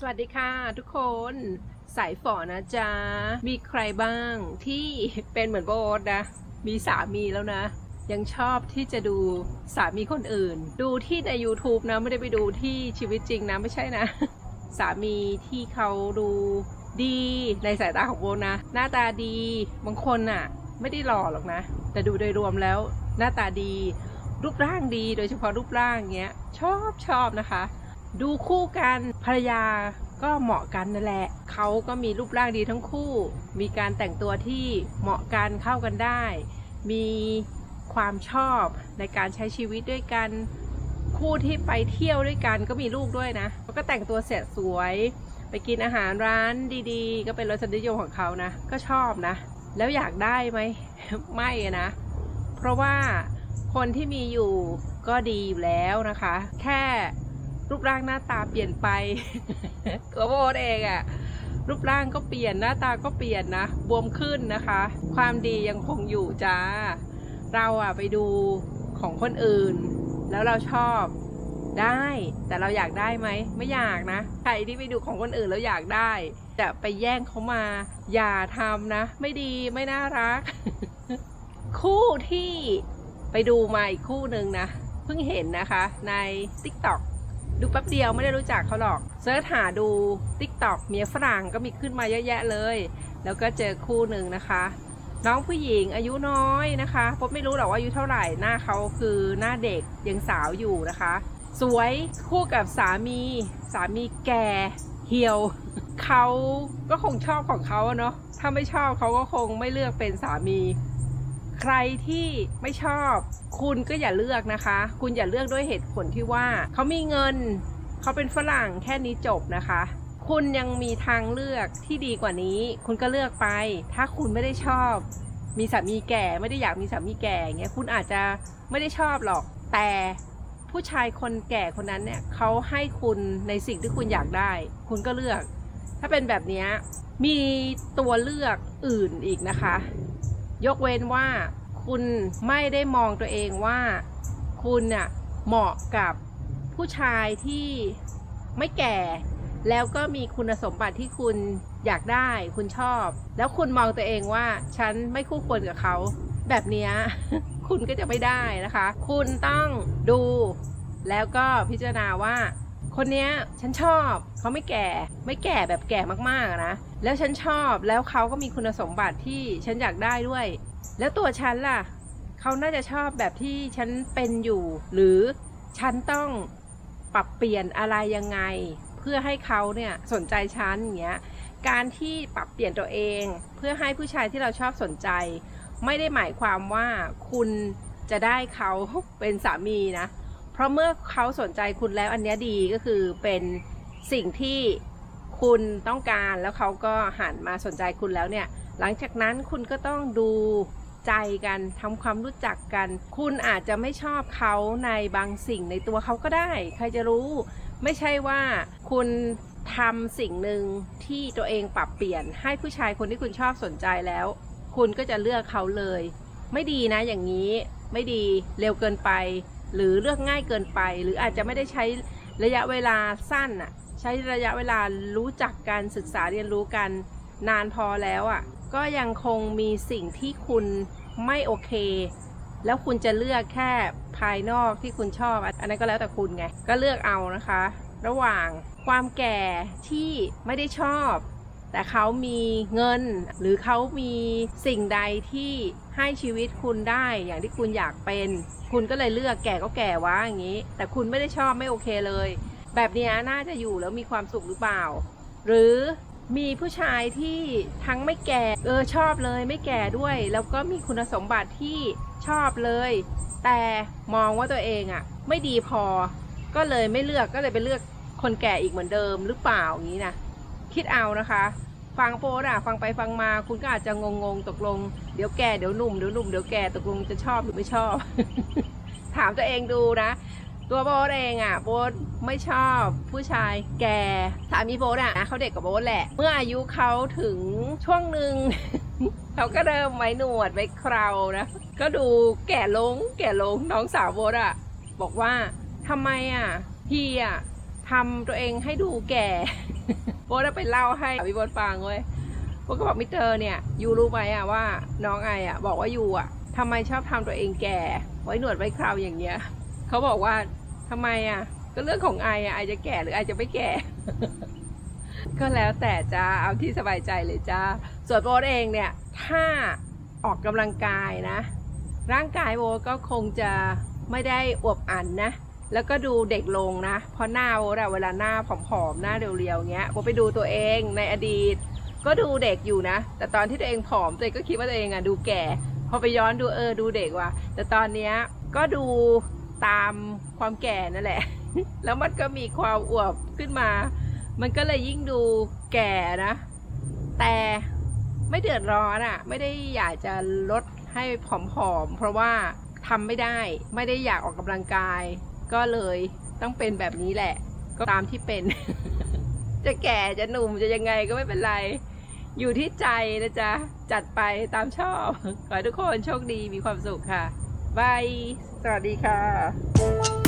สวัสดีค่ะทุกคนสายฝอนะจ๊ะ มีใครบ้างที่เป็นเหมือนโบทนะ มีสามีแล้วนะ ยังชอบที่จะดูสามีคนอื่น ดูที่ใน YouTube นะ ไม่ได้ไปดูที่ชีวิตจริงนะ ไม่ใช่นะ สามีที่เขาดูดีในสายตาของโบนะ หน้าตาดีบางคนน่ะ ไม่ได้หล่อหรอกนะ แต่ดูโดยรวมแล้ว หน้าตาดี รูปร่างดีโดยเฉพาะรูปร่างเงี้ย ชอบชอบนะคะ ดูคู่กันภรรยาก็เหมาะกันนั่นแหละ เขาก็มีรูปร่างดีทั้งคู่ มีการแต่งตัวที่เหมาะกันเข้ากันได้ มีความชอบในการใช้ชีวิตด้วยกัน คู่ที่ไปเที่ยวด้วยกันก็มีลูกด้วยนะเขาก็แต่งตัวเสร็จสวย ไปกินอาหารร้านดีๆ ก็เป็นรสนิยมของเขานะ ก็ชอบนะ แล้วอยากได้ไหม ไม่นะ เพราะว่าคนที่มีอยู่ก็ดีอยู่แล้วนะคะ แค่ รูปร่างหน้าตาเปลี่ยนไปตัวโบทเองอะรูปร่างก็เปลี่ยนหน้าตาก็เปลี่ยนนะ บวมขึ้นนะคะ ความดียังคงอยู่จ้า เราอะไปดูของคนอื่น แล้วเราชอบได้ แต่เราอยากได้ไหม ไม่อยากนะ ใครที่ไปดูของคนอื่นแล้วอยากได้ จะไปแย่งเขามา อย่าทำนะ ไม่ดีไม่น่ารัก คู่ที่ไปดูมาอีกคู่หนึ่งนะ เพิ่งเห็นนะคะใน TikTok ดูแป๊บเดียวไม่ได้รู้จักเขาหรอกเสิร์ชหาดู TikTok เมียฝรั่งก็มีขึ้นมาเยอะแยะเลย แล้วก็เจอคู่หนึ่งนะคะ น้องผู้หญิงอายุน้อยนะคะผมไม่รู้หรอกว่าอายุเท่าไหร่หน้าเขาคือหน้าเด็กยังสาวอยู่นะคะ สวยคู่กับสามี สามีแก่เหี่ยวเขาก็คงชอบของเขาเนาะถ้าไม่ชอบเขาก็คงไม่เลือกเป็นสามี ใครที่ไม่ชอบ คุณก็อย่าเลือกนะคะ คุณอย่าเลือกด้วยเหตุผลที่ว่า เขามีเงิน เขาเป็นฝรั่งแค่นี้จบนะคะ คุณยังมีทางเลือกที่ดีกว่านี้ คุณก็เลือกไป ถ้าคุณไม่ได้ชอบ มีสามีแก่ไม่ได้อยากมีสามีแก่อย่างเงี้ยคุณอาจจะไม่ได้ชอบหรอก แต่ผู้ชายคนแก่คนนั้นเนี่ยเขาให้คุณในสิ่งที่คุณอยากได้ คุณก็เลือก ถ้าเป็นแบบนี้มีตัวเลือกอื่นอีกนะคะ ยกเว้นว่าคุณไม่ได้มองตัวเองว่าคุณน่ะเหมาะกับผู้ชายที่ไม่แก่ แล้วก็มีคุณสมบัติที่คุณอยากได้คุณชอบ แล้วคุณมองตัวเองว่าฉันไม่คู่ควรกับเขา แบบนี้คุณก็จะไม่ได้นะคะ คุณต้องดูแล้วก็พิจารณาว่า คนเนี้ยฉันชอบเขาไม่แก่ ไม่แก่แบบแก่มากๆนะ แล้วฉันชอบแล้วเขาก็มีคุณสมบัติที่ฉันอยากได้ด้วย แล้วตัวฉันล่ะเขาน่าจะชอบแบบที่ฉันเป็นอยู่ หรือฉันต้องปรับเปลี่ยนอะไรยังไง เพื่อให้เขาเนี่ยสนใจฉันอย่างเงี้ยการที่ปรับเปลี่ยนตัวเอง เพื่อให้ผู้ชายที่เราชอบสนใจ ไม่ได้หมายความว่าคุณจะได้เขาเป็นสามีนะ เพราะเมื่อเขาสนใจคุณแล้วอันนี้ดีก็คือเป็นสิ่งที่คุณต้องการแล้วเขาก็หันมาสนใจคุณแล้วเนี่ย หลังจากนั้นคุณก็ต้องดูใจกันทำความรู้จักกัน คุณอาจจะไม่ชอบเขาในบางสิ่งในตัวเขาก็ได้ ใครจะรู้ไม่ใช่ว่าคุณทำสิ่งหนึ่งที่ตัวเองปรับเปลี่ยนให้ผู้ชายคนที่คุณชอบสนใจแล้ว คุณก็จะเลือกเขาเลย ไม่ดีนะอย่างนี้ไม่ดีเร็วเกินไป หรือเลือกง่ายเกินไป หรืออาจจะไม่ได้ใช้ระยะเวลาสั้นอะใช้ระยะเวลารู้จักการศึกษาเรียนรู้กันนานพอแล้วอะก็ยังคงมีสิ่งที่คุณไม่โอเค แล้วคุณจะเลือกแค่ภายนอกที่คุณชอบ อันนั้นก็แล้วแต่คุณไง ก็เลือกเอานะคะ ระหว่างความแก่ที่ไม่ได้ชอบ แต่เขามีเงิน หรือเขามีสิ่งใดที่ให้ชีวิตคุณได้อย่างที่คุณอยากเป็น คุณก็เลยเลือกแก่ก็แก่วะอย่างนี้ แต่คุณไม่ได้ชอบไม่โอเคเลย แบบนี้น่าจะอยู่แล้วมีความสุขหรือเปล่า หรือมีผู้ชายที่ทั้งไม่แก่เออชอบเลยไม่แก่ด้วย แล้วก็มีคุณสมบัติที่ชอบเลย แต่มองว่าตัวเองอะ่ะ ไม่ดีพอ ก็เลยไม่เลือกก็เลยไปเลือกคนแก่อีกเหมือนเดิมหรือเปล่าอย่างนี้นะคิดเอานะคะ ฟังโพส์อะฟังไปฟังมาคุณก็อาจจะงงๆตกลงเดี๋ยวแก่เดี๋ยวหนุ่มเดี๋ยวหนุ่มเดี๋ยวแก่ตกลงจะชอบหรือไม่ชอบ ถามตัวเองดูนะ ตัวโบทเองอะโบทไม่ชอบ ผู้ชายแก่สามีโบทอะเขาเด็กกับโบทแหละ เมื่ออายุเขาถึงช่วงหนึ่งเขาก็เริ่มไว้หนวดไว้เครานะ ก็ดูแก่ลง แก่ลงน้องสาวโบทอะ บอกว่าทำไมอะพี่อะ ทำตัวเองให้ดูแก่โบทไปเล่าให้พี่โบทฟังเว้ยโบทก็บอกมิเตอร์เนี่ยยูรู้ไหมอะว่าน้องไออะบอกว่ายูอะทำไมชอบทำตัวเองแก่ ไว้หนวดไว้เคราวอย่างเงี้ยเขาบอกว่าทำไมอะก็เรื่องของไออะไอจะแก่หรือไอจะไม่แก่ ก็แล้วแต่จ้าเอาที่สบายใจเลยจ้าส่วนโบทเองเนี่ยถ้าออกกำลังกายนะ ร่างกายโบทก็คงจะไม่ได้อวบอันนะ แล้วก็ดูเด็กลงนะ เพราะหน้าโบทอะเวลาหน้าผอมๆ หน้าเรียวๆ เงี้ยโบทไปดูตัวเองในอดีต ก็ดูเด็กอยู่นะ แต่ตอนที่ตัวเองผอมตัวเองก็คิดว่าตัวเองอะดูแก่ พอไปย้อนดูเออดูเด็กว่ะ แต่ตอนเนี้ยก็ดูตามความแก่นั่นแหละ แล้วมันก็มีความอวบขึ้นมา มันก็เลยยิ่งดูแก่นะ แต่ไม่เดือดร้อนอะไม่ได้อยากจะลดให้ผอมๆ เพราะว่าทำไม่ได้ ไม่ได้อยากออกกำลังกาย ก็เลยต้องเป็นแบบนี้แหละ ก็ตามที่เป็น จะแก่จะหนุ่มจะยังไงก็ไม่เป็นไร อยู่ที่ใจนะจ๊ะ จัดไปตามชอบ ขอให้ทุกคนโชคดีมีความสุขค่ะบายสวัสดีค่ะ